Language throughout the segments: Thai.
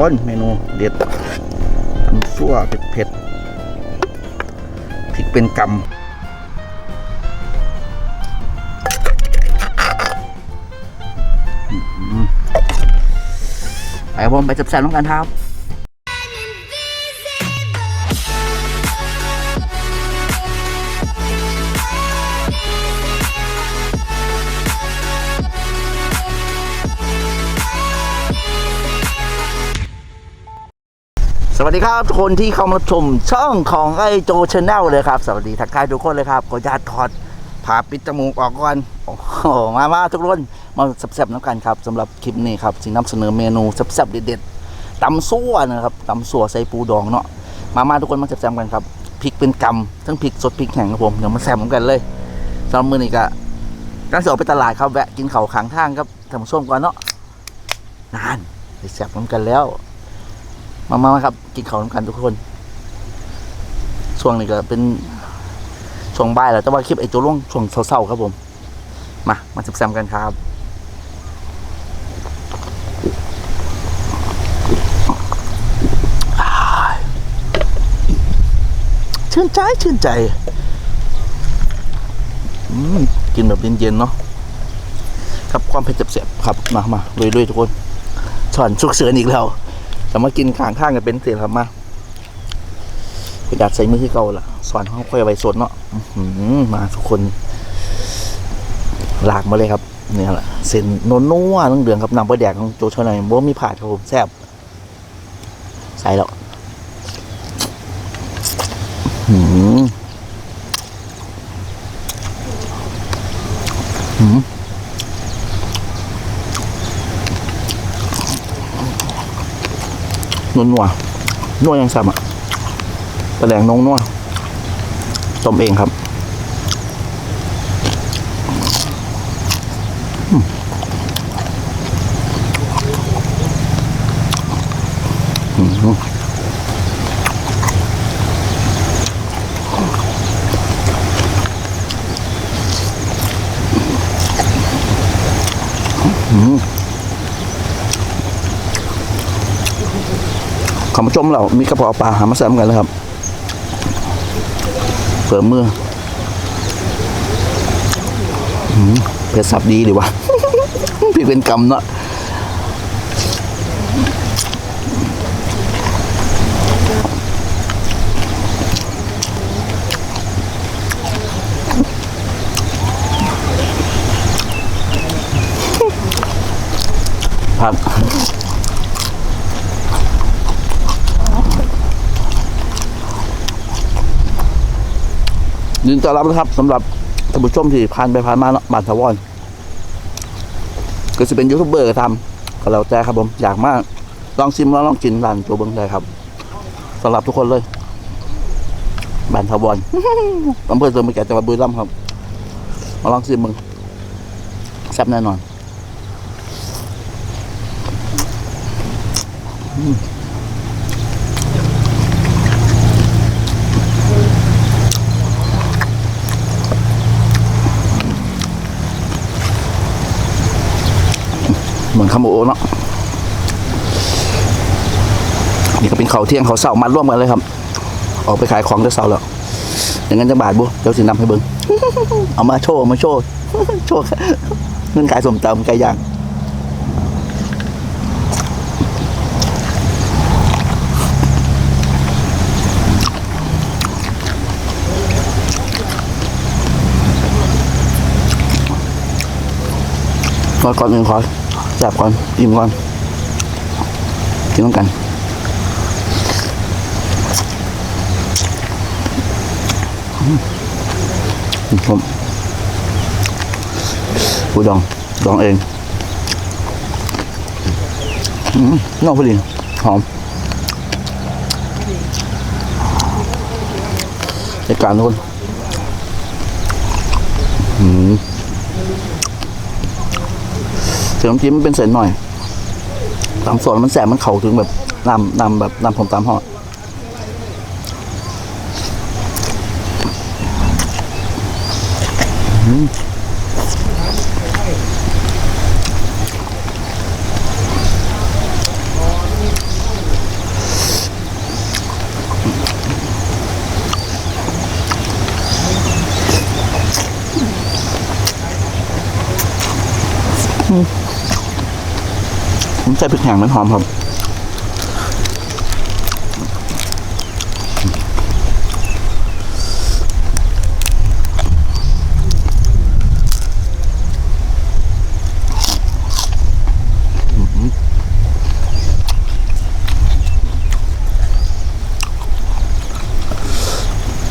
คนเมนูเด็ดตำซั่วเผ็ดเผ็ดๆพริกเป็นกำอื้อหือไปครับผมไปจับแซมน้องกันครับ สวัสดีครับทุกคนที่เข้ามาชมช่องของไอโจชาแนลเลยครับ สวัสดีทักทายทุกคนเลยครับขออนุญาตถอดผ่าปิดจมูกออกก่อนโอ้โหมามาทุกคนมาแซ่บๆน้ำกันครับสำหรับคลิปนี้ครับสินำเสนอเมนูแซ่บๆเด็ดๆตำซั่วนะครับตำซั่วใส่ปูดองเนาะมามาทุกคนมาแซ่บๆกันครับพริกเป็นกำทั้งพริกสดพริกแห้งครับผมเดี๋ยวมาแซ่บกันเลยสำหรับมื้อนี้ก็การเสียออกไปตลาดครับแวะกินเข้าวขางทางครับทำส้มก่อนเนาะนานไปแซ่บกันแล้ว มามาครับ กินข้าวน้ำกันทุกคนช่วงนี้ก็เป็นช่วงบ่ายแล้วแต่ว่าคลิปไอ้โจล่วงช่วงเศร้าๆครับผม มา มาแซมกันครับชื่นใจชื่นใจกินแบบเย็นๆเนาะครับความเผ็ดเสียบๆครับมามาลุยๆทุกคนช่อนชุกเสือนอีกแล้ว แต่มากินข้างข้างกันเป็นเสียครับมาไปดัดใส่มือที่เก่าล่ะสอนเขาค่อยเอาไปสดเนาะมาทุกคน หลากมาเลยครับเนี่ยแหละเส้นนวลนัวต้องเดืองครับนำไปแดกของโจชนายบ่มีผาดครับผมแซ่บใส่แล้ว อืมหืออื้อหือ นัวนัวนัวยังซ้ำอะปลาแหลงนงนัวต้มเองครับอืม ขำชมเรามีกระเพาะปลาหามาแซมกันเลยครับเผื่อมือเผ็ดสับดีดีวะพี่เป็นกำเนาะผัก ยินดีต้อนรับนะครับสำหรับท่านผู้ชมที่ผ่านไปผ่านมาเนาะบานทาวอนก็จะเป็นยูทูบเบอร์ก็ทำก็แล้วแต่ครับผมอยากมากลองชิมแล้วลองกินร้านตัวเบิ้งได้ครับสำหรับทุกคนเลยบานทาวอนอำเภอเสริมแก่จังหวัดบุรีรัมย์ครับ มาลองชิมมึงแซ่บแน่นอน อืม เหมือนคาโมโอเนาะนี่ก็เป็นเขาเที่ยงเขาเสามาร่วมกันเลยครับ ออกไปขายของแต่เสาแล้วอย่างนั้นจะบาทบุเดี๋ยวสินำให้เบิ้งเอามาโชว์มาโชว์โชว์เงินขายสมตำไก่ย่างก่อนก่อนอื่นขอ จับก่อนอิ่มก่อนกินต้องกันผมปูดอง ดองเองอนอกพอดีหอมในการทุกคนอืม เสียงน้ำจิ้มมันเป็นเศษหน่อยตามส่วนมันแสบมันเข่าถึงแบบนำนำแบบนำผมตามห่อ ผมใส่พริกแห้งมันหอมครับ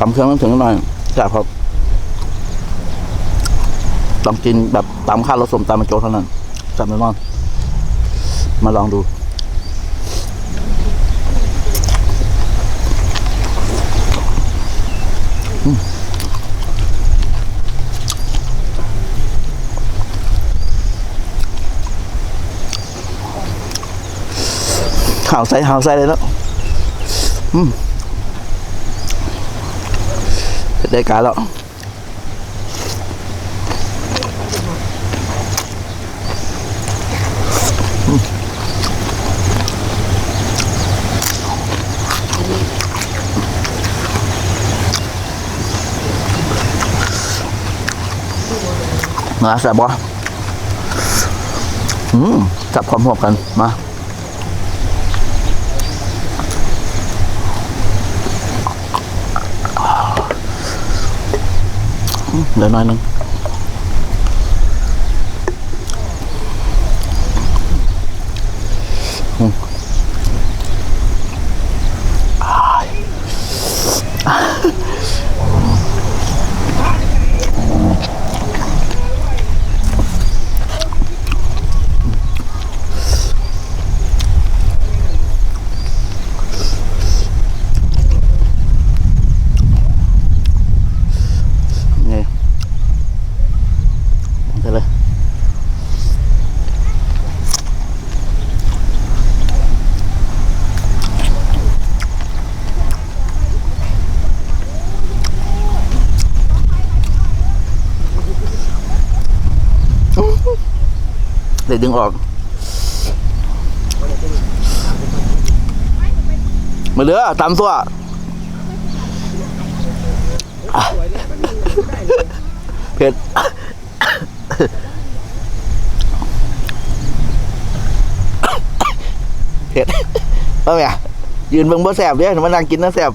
ตำเครื่องต้องถึงหน่อยแซ่บครับต้องกินแบบตำข้าวรสสมตำมันโจเท่านั้นแซ่บแน่นอน มาลองดูอืมข่าวใส่ข่าวใส่เลยเนาะได้การแล้ว มาแซ่บบ่อืมจับความหวบกันมาเดี๋ยวหน้อยหนึง เลยดึงออก มาเหลือตามตัว เผ็ดเผ็ดเอาไงยืนเบิ่งบ่แสบเด้อมานั่งกินนะแสบ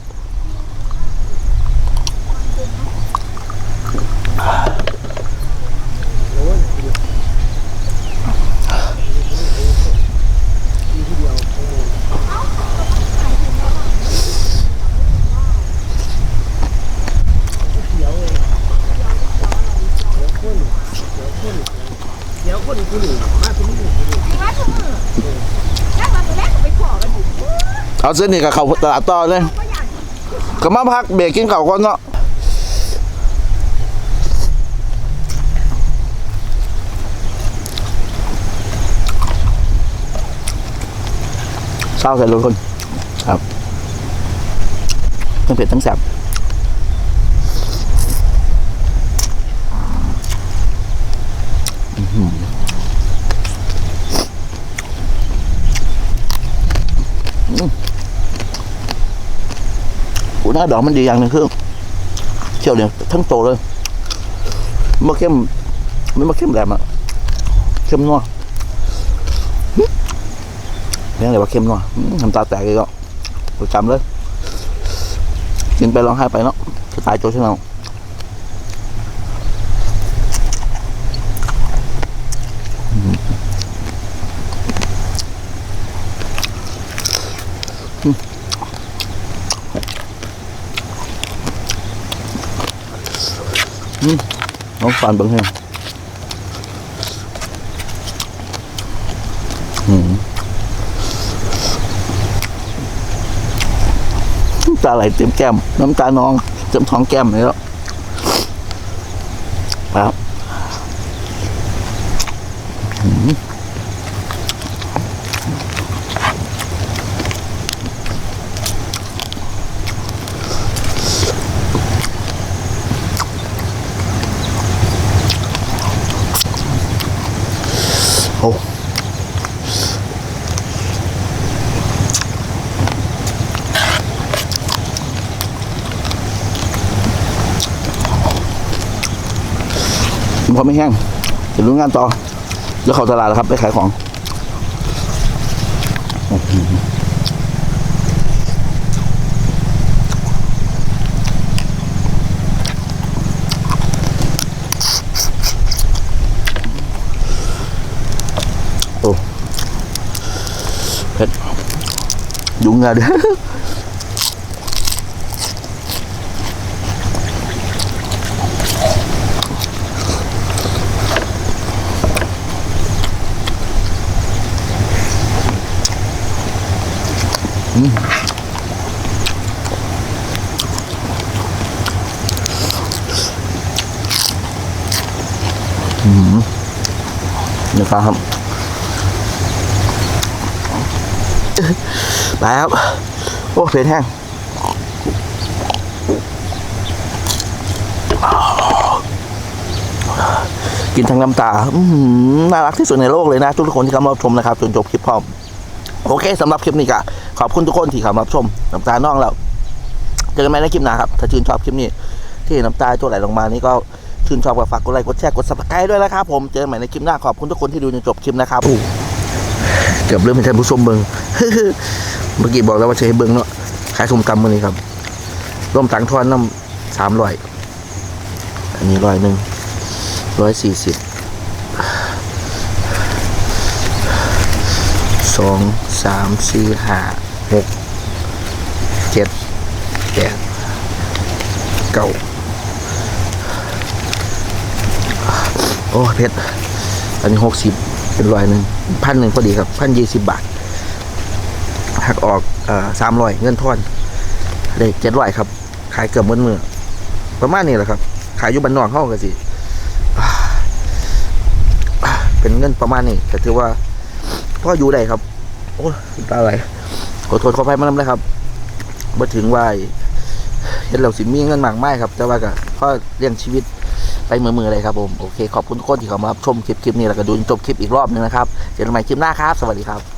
เอาเส้นนี่กับเขาตลาดต่อเลยก็มาพักเบรกกินข้าวก่อนเนาะเศร้าใส่รถคนครับทั้งเผ็ดทั้งแสบ หน้าดอกมันดีอย่างหนึ่งคือเชี่ยวเนี่ยทั้งโตเลยมะเข้มไม่มะเข้มแหลมอะเข้มนัวเรียกอะไรว่าเข้มนัวอืมน้ำตาแตกเลยก็จำเลยกินไปร้องไห้ไปเนาะสไตล์โจชแนล น้องฟันบังแหงหืมตาไหลเต็มแก้ม น้ำตานองเต็มท้องแก้มเลยแล้วครับ อืมโอ้พอไม่แห้งเดี๋ยวรู้งานต่อ แล้วเข้าตลาดแล้วครับ ไปขายของ ยุงอะเด้อนะครับ ไปครับ โอ้เผ็ดแห้งกินทั้งน้ำตาหือน่ารักที่สุดในโลกเลยนะ ทุกคนที่เข้ามาชมนะครับ จนจบคลิปพร้อม โอเคสำหรับคลิปนี้ก็ขอบคุณทุกคนที่เข้ามาชม น้ำตาน้องเราเจอกันใหม่ในคลิปหน้าครับ ถ้าชื่นชอบคลิปนี้ ที่น้ำตาตัวไหลลงมานี่ก็ชื่นชอบก็ฝากกดไลค์กดแชร์กดซับสไครต์ด้วยนะครับผม เจอกันใหม่ในคลิปหน้าขอบคุณทุกคนที่ดูจนจบคลิปนะครับเกือบเริ่มเป็นท่านผู้ชมเบิง เมื่อกี้บอกแล้วว่าให้เบิงเนาะขายสมตำมือนี้ครับร่วมตังทอนน้ำสามร้อยอันนี้ร้อยหนึ่งร้อยสี่สิบสองสามสี่ห้าหกเจ็ดแปดเก้าโอ้เพชรอันนี้หกสิบเป็นร้อยหนึ่งพันหนึ่งพอดีครับพันยี่สิบบาท หักออกสามร้อยเงินทอนได้เจ็ดร้อยครับ ขายเกือบมื่นมือประมาณนี้แหละครับ ขายอยู่บ้านนอกเข้ากันสิเป็นเงินประมาณนี้แต่ถือว่าพ่ออยู่ได้ครับ โอ้ยน้ำตาไหลขอโทษขออภัยมาแล้วนะครับมาถึงว่าเห็นเราสิมีเงินมากไม้ครับ แต่ว่าก็พ่อเลี้ยงชีวิตไปมือๆเลยครับผม โอเค ขอบคุณทุกคนที่เข้ามารับชมคลิปคลิปนี้แล้วก็ดูจบคลิปอีกรอบหนึงนะครับ เจอกันใหม่คลิปหน้าครับ สวัสดีครับ